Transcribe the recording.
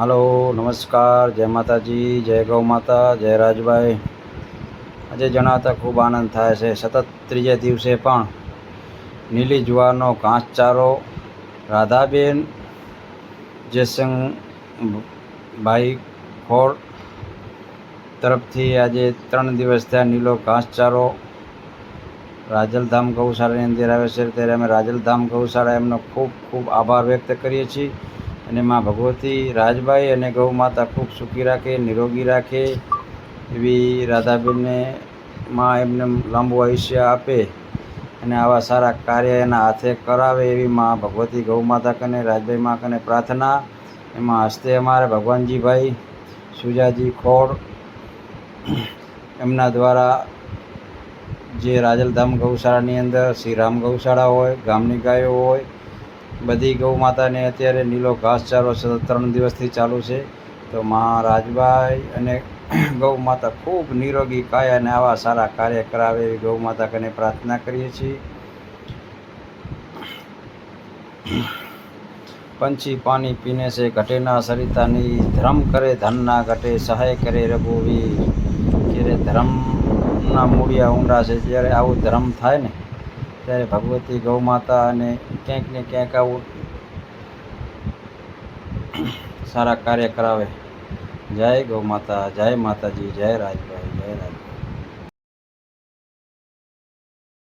Hello, નમસ્કાર, જય માતાજી, જય ગૌ માતા, જય રાજભાઈ. આજે જણાવતા ખૂબ આનંદ થાય છે. સતત ત્રીજે દિવસે પણ નીલી જુવારનો ઘાસચારો રાધાબેન જયસંગ ભાઈ ખોડ તરફથી આજે ત્રણ દિવસ થયા નીલો ઘાસચારો રાજલધામ ગૌશાળાની અંદર આવે છે. ત્યારે અમે રાજલધામ ગૌશાળા એમનો ખૂબ ખૂબ આભાર વ્યક્ત કરીએ છીએ. અને મા ભગવતી, રાજભાઈ અને ગૌ માતા ખૂબ સુખી રાખે, નિરોગી રાખે એવી રાધાબેનને માં એમને લાંબુ આયુષ્ય આપે અને આવા સારા કાર્ય એના હાથે કરાવે એવી મા ભગવતી, ગૌ માતા કને, રાજભાઈ મા કને પ્રાર્થના. એમાં હસ્તે અમારે ભગવાનજીભાઈ સુજાજી ખોડ એમના દ્વારા જે રાજલધામ ગૌશાળાની અંદર શ્રી રામ ગૌશાળા હોય, ગામની ગાયો હોય બધી ગૌ માતાને અત્યારે નીલો ઘાસચારો સતત ત્રણ દિવસથી ચાલુ છે. તો મા રાજભાઈ અને ગૌ માતા ખૂબ નિરોગી, કાય અને આવા સારા કાર્ય કરાવે એવી ગૌ માતા કને પ્રાર્થના કરીએ છીએ. પંછી પાણી પીને છે, ઘટેના સરિતાની ધર્મ કરે, ધનના ઘટે, સહાય કરે રઘુવીર. જ્યારે ધર્મના મૂળિયા ઊંડા છે જ્યારે આવું ધર્મ થાય ને ત્યારે ભગવતી ગૌ માતા અને ક્યાંક ને ક્યાંક આવું સારા કાર્ય કરાવે. જય ગૌ માતા જય માતાજી જય રાજભાઈ.